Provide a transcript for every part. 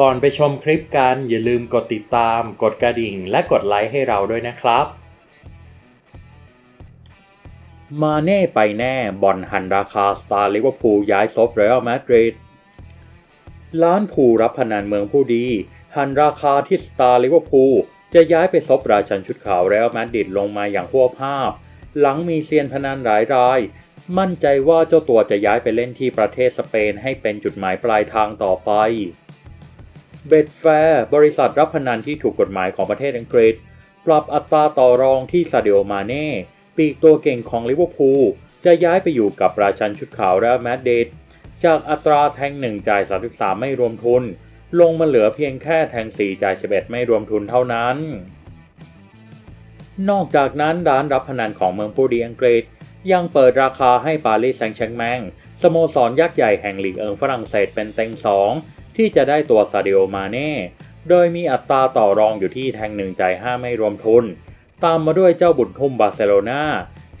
ก่อนไปชมคลิปกันอย่าลืมกดติดตาม กดกระดิ่ง และกดไลค์ให้เราด้วยนะครับ มาเน่ไปแน่บอลหันราคาสตาร์ลิเวอร์พูลย้ายซบเรอัลมาดริดล้านผู้รับพนันเมืองผู้ดี หันราคาที่สตาร์ลิเวอร์พูลจะย้ายไปซบราชันชุดขาวเรอัลมาดริดลงมาอย่างหัวภาพ หลังมีเซียนพนันหลายรายมั่นใจว่าเจ้าตัวจะย้ายไปเล่นที่ประเทศสเปนให้เป็นจุดหมายปลายทางต่อไป เบดแฟร์บริษัทรับพนันที่ถูกกฎหมายของประเทศอังกฤษ ปรับอัตราต่อรองที่ซาเดโอมาเน่ปีกตัวเก่งของลิเวอร์พูลจะย้ายไปอยู่กับราชันชุดขาวและแมดเดดจากอัตราแทงหนึ่งจ่าย 33 ไม่รวมทุน ลงมาเหลือเพียงแค่แทง 4 จ่าย 11 ไม่รวมทุนเท่านั้น นอกจากนั้นร้านรับพนันของเมืองผู้ดีอังกฤษ ยังเปิดราคาให้ปารีสแซงต์แชร์แมงสโมสรยักษ์ใหญ่แห่งลีกเอิงฝรั่งเศสเป็นเต็งสอง ที่จะได้ตัวซาดิโอมาเน่ โดยมีอัตราต่อรองอยู่ที่แทงหนึ่งจ่าย5ไม่รวมทุน ตามมาด้วยเจ้าบุญทุ่มบาร์เซโลนา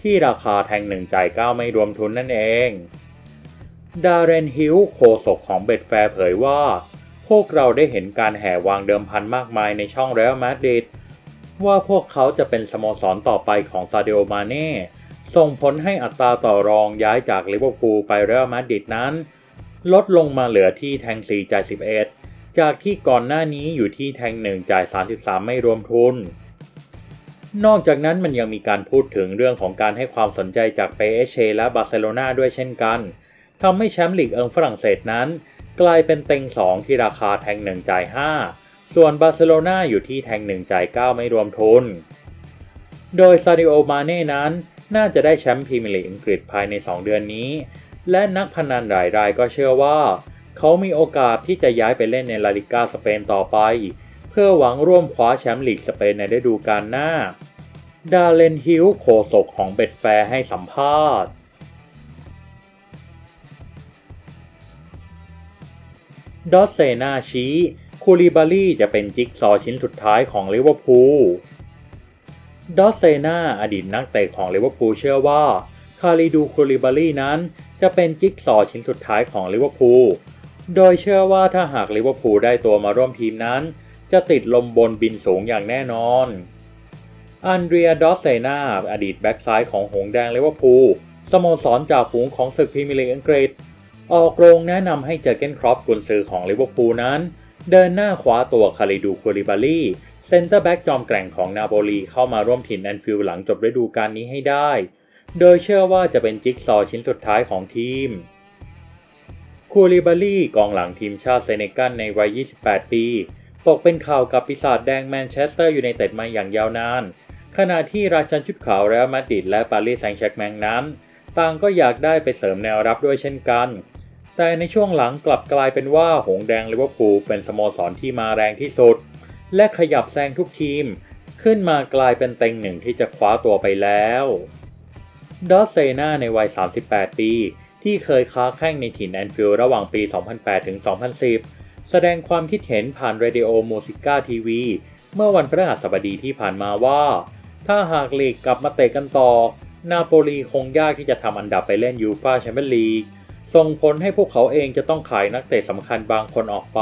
ที่ราคาแทงหนึ่งจ่าย9ไม่รวมทุนนั่นเอง ดาเรนฮิลโคศกของเบดแฟร์เผยว่า พวกเราได้เห็นการแห่วางเดิมพันมากมายในช่องเรอัลมาดริดว่าพวกเขาจะเป็นสโมสรต่อไปของซาเดโอมาเน่ส่งผลให้อัตราต่อรองย้ายจากลิเวอร์พูลไปเรอัลมาดริดนั้น ลดลงมาเหลือที่แทง 4 จ่าย 11 จากที่ก่อนหน้านี้อยู่ที่แทง 1 จ่าย 33 ไม่รวมทุน นอกจากนั้นมันยังมีการพูดถึงเรื่องของการให้ความสนใจจากเปเอเชและบาร์เซโลนาด้วยเช่นกันทำให้แชมป์ลีกเอิงฝรั่งเศสนั้น กลายเป็นเต็ง 2 ที่ราคาแทง 1 จ่าย 5 ส่วนบาร์เซโลนาอยู่ที่แทง 1 จ่าย 9 ไม่รวมทุน โดยซาดิโอมาเน่นั้นน่าจะได้แชมป์พรีเมียร์ลีกอังกฤษภายใน 2 เดือนนี้ และนักพนันหลายรายก็เชื่อว่า เขามีโอกาสที่จะย้ายไปเล่นในลาลิกาสเปนต่อไป เพื่อหวังร่วมคว้าแชมป์ลีกสเปนในฤดูกาลหน้า ดาเลนฮิลโคศกของเบดแฟร์ให้สัมภาษณ์ดอสเซนาชี้คูลิบาลีจะเป็นจิ๊กซอชิ้นสุดท้ายของลิเวอร์พูล ดอสเซนาอดีตนักเตะของลิเวอร์พูลเชื่อว่า คาริดูคูลิบาลีนั้น จะเป็นจิ๊กซอชิ้นสุดท้ายของลิเวอร์พูล โดยเชื่อว่าถ้าหากลิเวอร์พูลได้ตัวมาร่วมทีมนั้น จะติดลมบนบินสูงอย่างแน่นอน อันเดรีย ดอสเซนาอดีตแบ็กซ้ายของหงแดงลิเวอร์พูลสโมสรจ่าฝูงของศึกพรีเมียร์ลีกอังกฤษ ออกโรงแนะนำให้เจอเกนครอปกุนซือของลิเวอร์พูลนั้น เดินหน้าคว้าตัวคาริดูคูลิบาลีเซนเตอร์แบ็กจอมแกร่งของนาโปลีเข้ามาร่วมถิ่นแอนฟิลด์หลังจบฤดูกาลนี้ให้ได้ โดยเชื่อว่าจะเป็นจิ๊กซอว์ชิ้นสุดท้ายของทีม คูลิบาลีกองหลังทีมชาติเซเนกัลในวัย 28 ปี ตกเป็นข่าวกับปีศาจแดงแมนเชสเตอร์อยูไนเต็ดมาอย่างยาวนาน ขณะที่ราชันชุดขาวเรอัลมาดริดและปารีสแซงต์แชร์แมงนั้น ต่างก็อยากได้ไปเสริมแนวรับด้วยเช่นกัน แต่ในช่วงหลังกลับกลายเป็นว่าหงแดงลิเวอร์พูลเป็นสโมสรที่มาแรงที่สุด และขยับแซงทุกทีม ขึ้นมากลายเป็นเต็งหนึ่งที่จะคว้าตัวไปแล้ว ดอสเซนาในวัย 38 ปี ที่เคยค้าแข่งในถิ่นแอนฟิลด์ระหว่างปี 2008 ถึง 2010 แสดงความคิดเห็นผ่านเรดิโอมูสิก้าทีวีเมื่อวันพฤหัสบดีที่ผ่านมาว่า ถ้าหากลีกกลับมาเตะกันต่อ นาโปลีคงยากที่จะทำอันดับไปเล่นยูฟ่าแชมเปี้ยนลีกส่งผลให้พวกเขาเองจะต้องขายนักเตะสำคัญบางคนออกไป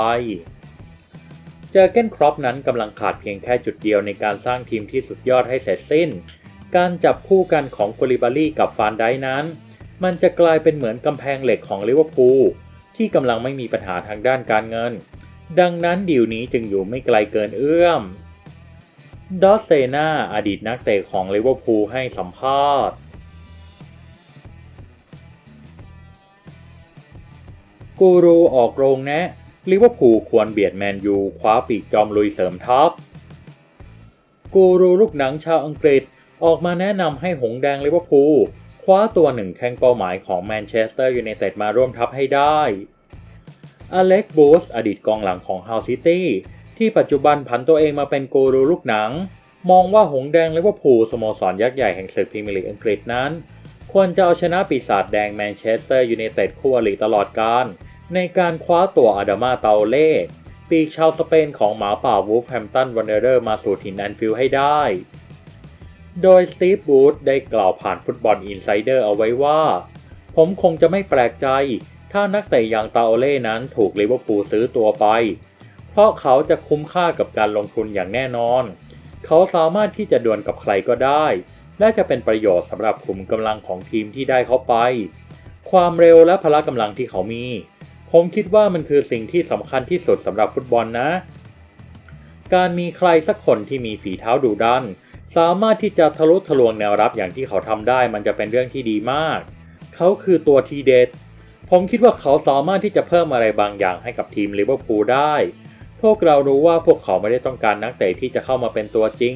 เจอเกนครอปนั้นกำลังขาดเพียงแค่จุดเดียวในการสร้างทีมที่สุดยอดให้เสร็จสิ้น การจับคู่กันของโคลิบาลีกับฟานไดนั้น มันจะกลายเป็นเหมือนกำแพงเหล็กของลิเวอร์พูลที่กำลังไม่มีปัญหาทางด้านการเงิน ดังนั้นดีลนี้จึงอยู่ไม่ไกลเกินเอื้อม ดอสเซนาอดีตนักเตะของลิเวอร์พูลให้สัมภาษณ์กูรูออกโรงแนะลิเวอร์พูลควรเบียดแมนยูคว้าปีกจอมลุยเสริมทัพกูรูลูกหนังชาวอังกฤษ ออกมาแนะนำให้หงแดงลิเวอร์พูลคว้าตัวหนึ่งแข้งเป้าหมายของแมนเชสเตอร์ยูไนเต็ดมาร่วมทัพให้ได้อเล็กบูสอดีตกองหลังของฮาวซิตี้ที่ปัจจุบันผันตัวเองมาเป็นกูรูลูกหนัง มองว่าหงแดงลิเวอร์พูลสโมสรยักษ์ใหญ่แห่งศึกพรีเมียร์ลีกอังกฤษนั้น ควรจะเอาชนะปีศาจแดงแมนเชสเตอร์ยูไนเต็ดคู่อริตลอดกาลในการคว้าตัวอาดามาเตาเล่ปีกชาวสเปนของหมาป่าวูฟแฮมตันวันเดอร์มาสู่ถิ่นแอนฟิลด์ให้ได้ โดยสตีฟบูธได้กล่าวผ่านฟุตบอลอินไซเดอร์เอาไว้ว่า ผมคงจะไม่แปลกใจ ถ้านักเตะอย่างตาโอเล่นั้นถูกลิเวอร์พูลซื้อตัวไป เพราะเขาจะคุ้มค่ากับการลงทุนอย่างแน่นอน เขาสามารถที่จะดวลกับใครก็ได้ และจะเป็นประโยชน์สำหรับขุมกำลังของทีมที่ได้เขาไป ความเร็วและพละกำลังที่เขามี ผมคิดว่ามันคือสิ่งที่สำคัญที่สุดสำหรับฟุตบอลนะ การมีใครสักคนที่มีฝีเท้าดุดัน สามารถที่จะทะลุทะลวงแนวรับอย่างที่เขาทำได้มันจะเป็นเรื่องที่ดีมาก เขาคือตัวทีเด็ด ผมคิดว่าเขาสามารถที่จะเพิ่มอะไรบางอย่างให้กับทีมลิเวอร์พูลได้ พวกเรารู้ว่าพวกเขาไม่ได้ต้องการนักเตะที่จะเข้ามาเป็นตัวจริง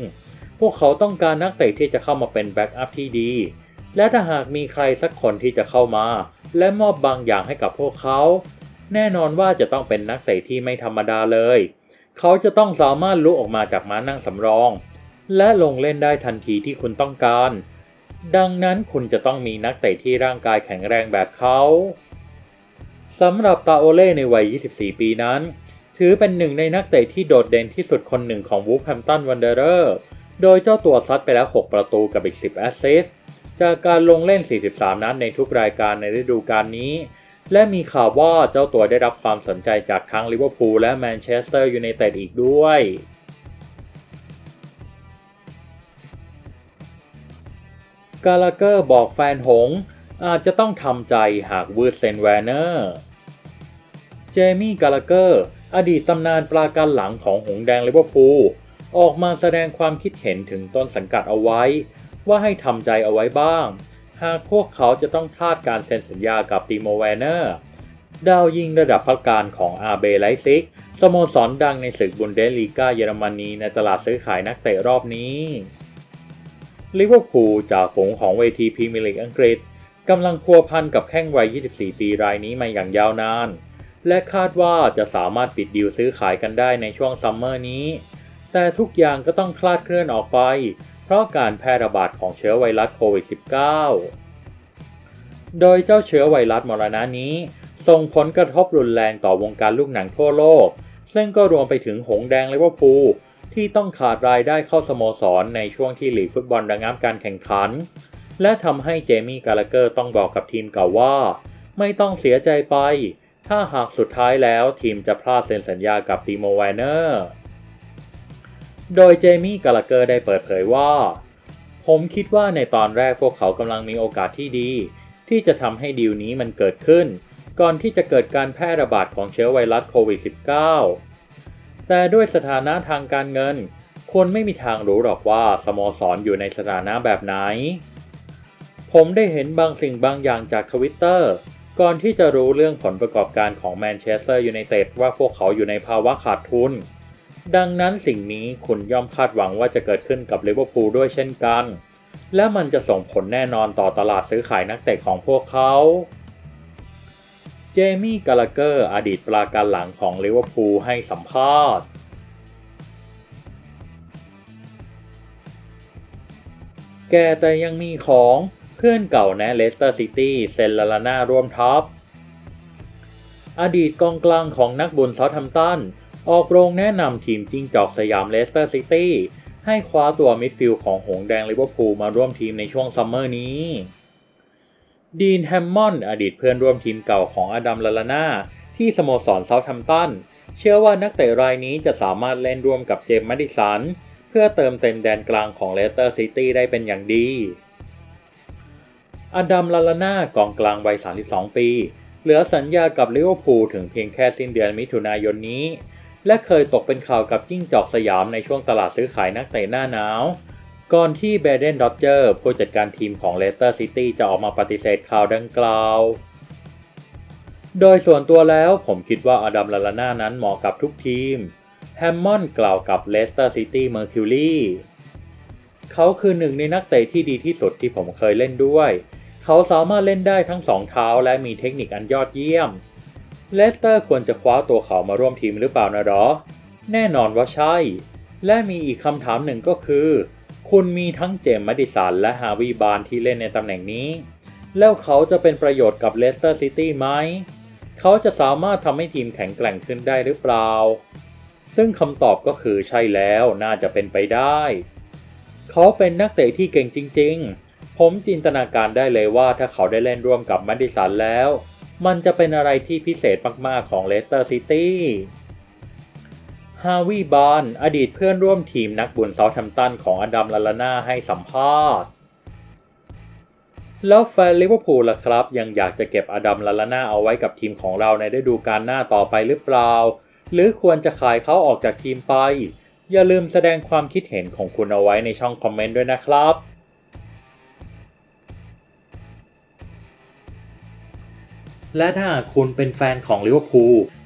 พวกเขาต้องการนักเตะที่จะเข้ามาเป็นแบ็กอัพที่ดี และถ้าหากมีใครสักคนที่จะเข้ามา และมอบบางอย่างให้กับพวกเขา แน่นอนว่าจะต้องเป็นนักเตะที่ไม่ธรรมดาเลย เขาจะต้องสามารถลุกออกมาจากม้านั่งสำรอง และลงเล่นได้ทันทีที่คุณต้องการ ดังนั้นคุณจะต้องมีนักเตะที่ร่างกายแข็งแรงแบบเขาสำหรับตาโอเล่ในวัย 24 ปีนั้น ถือเป็นหนึ่งในนักเตะที่โดดเด่นที่สุดคนหนึ่งของวูฟแฮมตันวันเดอร์โดยเจ้าตัวซัดไปแล้ว 6 ประตูกับอีก 10 แอสซิสต์จากการลงเล่น 43 นัดในทุกรายการในฤดูกาลนี้ และมีข่าวว่าเจ้าตัวได้รับความสนใจจากทั้งลิเวอร์พูลและแมนเชสเตอร์ยูไนเต็ดอีกด้วย กาลาเกอร์บอกแฟนหง อาจจะต้องทำใจหากวืดเซนแวร์เนอร์ เจมี่กาลาเกอร์ อดีตตำนานปราการหลังของหงแดงลิเวอร์พูลออกมาแสดงความคิดเห็นถึงต้นสังกัดเอาไว้ ว่าให้ทำใจเอาไว้บ้าง หากพวกเขาจะต้องพลาดการเซ็นสัญญากับติโมแวร์เนอร์ดาวยิงระดับพักการของอาเบไลซิกสโมสรดังในศึกบุนเดสลีกาเยอรมนีในตลาดซื้อขายนักเตะรอบนี้ ลิเวอร์พูลจากฝูงของเวทีพรีเมียร์ลีกอังกฤษกำลังพัวพันกับแข้งวัย 24 ปีรายนี้มาอย่างยาวนาน และคาดว่าจะสามารถปิดดีลซื้อขายกันได้ในช่วงซัมเมอร์นี้ แต่ทุกอย่างก็ต้องคลาดเคลื่อนออกไป เพราะการแพร่ระบาดของเชื้อไวรัสโควิด -19 โดยเจ้าเชื้อไวรัสมรณะนี้ ส่งผลกระทบรุนแรงต่อวงการลูกหนังทั่วโลก ซึ่งก็รวมไปถึงหงแดงลิเวอร์พูล ที่ต้องขาดรายได้เข้าสโมสรในช่วงที่หลีกฟุตบอลระงับการแข่งขัน และทำให้เจมี่กาลาเกอร์ต้องบอกกับทีมเก่าว่า ไม่ต้องเสียใจไป ถ้าหากสุดท้ายแล้วทีมจะพลาดเซ็นสัญญากับตีโมไวเนอร์ โดยเจมี่กาลาเกอร์ได้เปิดเผยว่า ผมคิดว่าในตอนแรกพวกเขากำลังมีโอกาสที่ดี ที่จะทำให้ดีลนี้มันเกิดขึ้น ก่อนที่จะเกิดการแพร่ระบาดของเชื้อไวรัสโควิด -19 แต่ด้วยสถานะทางการเงิน คนไม่มีทางรู้หรอกว่าสโมสรออยู่ในสถานะแบบไหน ผมได้เห็นบางสิ่งบางอย่างจากทวิตเตอร์ก่อนที่จะรู้เรื่องผลประกอบการของแมนเชสเตอร์ยูไนเต็ดว่าพวกเขาอยู่ในภาวะขาดทุน ดังนั้นสิ่งนี้คุณย่อมคาดหวังว่าจะเกิดขึ้นกับลิเวอร์พูลด้วยเช่นกัน และมันจะส่งผลแน่นอนต่อตลาดซื้อขายนักเตะของพวกเขา เจมี่กาลาเกอร์อดีตปราการหลังของลิเวอร์พูลให้สัมภาษณ์แกแต่ยังมีของเพื่อนเก่าแนะเลสเตอร์ซิตี้เซนลาลาน่าร่วมท็อปอดีตกองกลางของนักบุญเซาท์มตัน ออกโรงแนะนำทีมจิงจอกสยามเลสเตอร์ซิตี้ให้คว้าตัวมิดฟิลด์ของหงแดงลิเวอร์พูลมาร่วมทีมในช่วงซัมเมอร์นี้ ดีนแฮมมอนด์อดีตเพื่อนร่วมทีมเก่าของอดัมลาลาน่าที่สโมสรเซาท์แฮมตันเชื่อว่านักเตะรายนี้จะสามารถเล่นร่วมกับเจมส์แมดิสัน เพื่อเติมเต็มแดนกลางของเลสเตอร์ซิตี้ได้เป็นอย่างดี อดัมลาลาน่ากองกลางวัย 32 ปี เหลือสัญญากับลิเวอร์พูลถึงเพียงแค่สิ้นเดือนมิถุนายนนี้ และเคยตกเป็นข่าวกับจิ้งจอกสยามในช่วงตลาดซื้อขายนักเตะหน้าหนาว ก่อนที่เบเดนด็อเจอร์ผู้จัดการทีมของเลสเตอร์ซิตี้จะออกมาปฏิเสธข่าวดังกล่าว โดยส่วนตัวแล้วผมคิดว่าอดัมลาลาน่านั้นเหมาะกับทุกทีม แฮมมอนกล่าวกับเลสเตอร์ซิตี้เมอร์คิวรีเขาคือหนึ่งในนักเตะที่ดีที่สุดที่ผมเคยเล่นด้วย เขาสามารถเล่นได้ทั้งสองเท้าและมีเทคนิคอันยอดเยี่ยม เลสเตอร์ควรจะคว้าตัวเขามาร่วมทีมหรือเปล่านะหรอ แน่นอนว่าใช่ และมีอีกคำถามหนึ่งก็คือ คุณมีทั้งเจมส์แมดิสันและฮาวิบานที่เล่นในตำแหน่งนี้ แล้วเขาจะเป็นประโยชน์กับเลสเตอร์ซิตี้ไหม เขาจะสามารถทำให้ทีมแข็งแกร่งขึ้นได้หรือเปล่า ซึ่งคำตอบก็คือใช่แล้วน่าจะเป็นไปได้ เขาเป็นนักเตะที่เก่งจริง ๆ ผมจินตนาการได้เลยว่าถ้าเขาได้เล่นร่วมกับแมดิสันแล้ว มันจะเป็นอะไรที่พิเศษมากๆของเลสเตอร์ซิตี้ ฮาวิบานอดีตเพื่อนร่วมทีมนักบุญเซาท์แฮมตันของอดัมลาลาน่าให้สัมภาษณ์ แล้วแฟนลิเวอร์พูลล่ะครับ ยังอยากจะเก็บอดัมลาลาน่าเอาไว้กับทีมของเราในฤดูกาลหน้าต่อไปหรือเปล่า หรือควรจะขายเขาออกจากทีมไป อย่าลืมแสดงความคิดเห็นของคุณเอาไว้ในช่องคอมเมนต์ด้วยนะครับและถ้าคุณเป็นแฟนของลิเวอร์พูล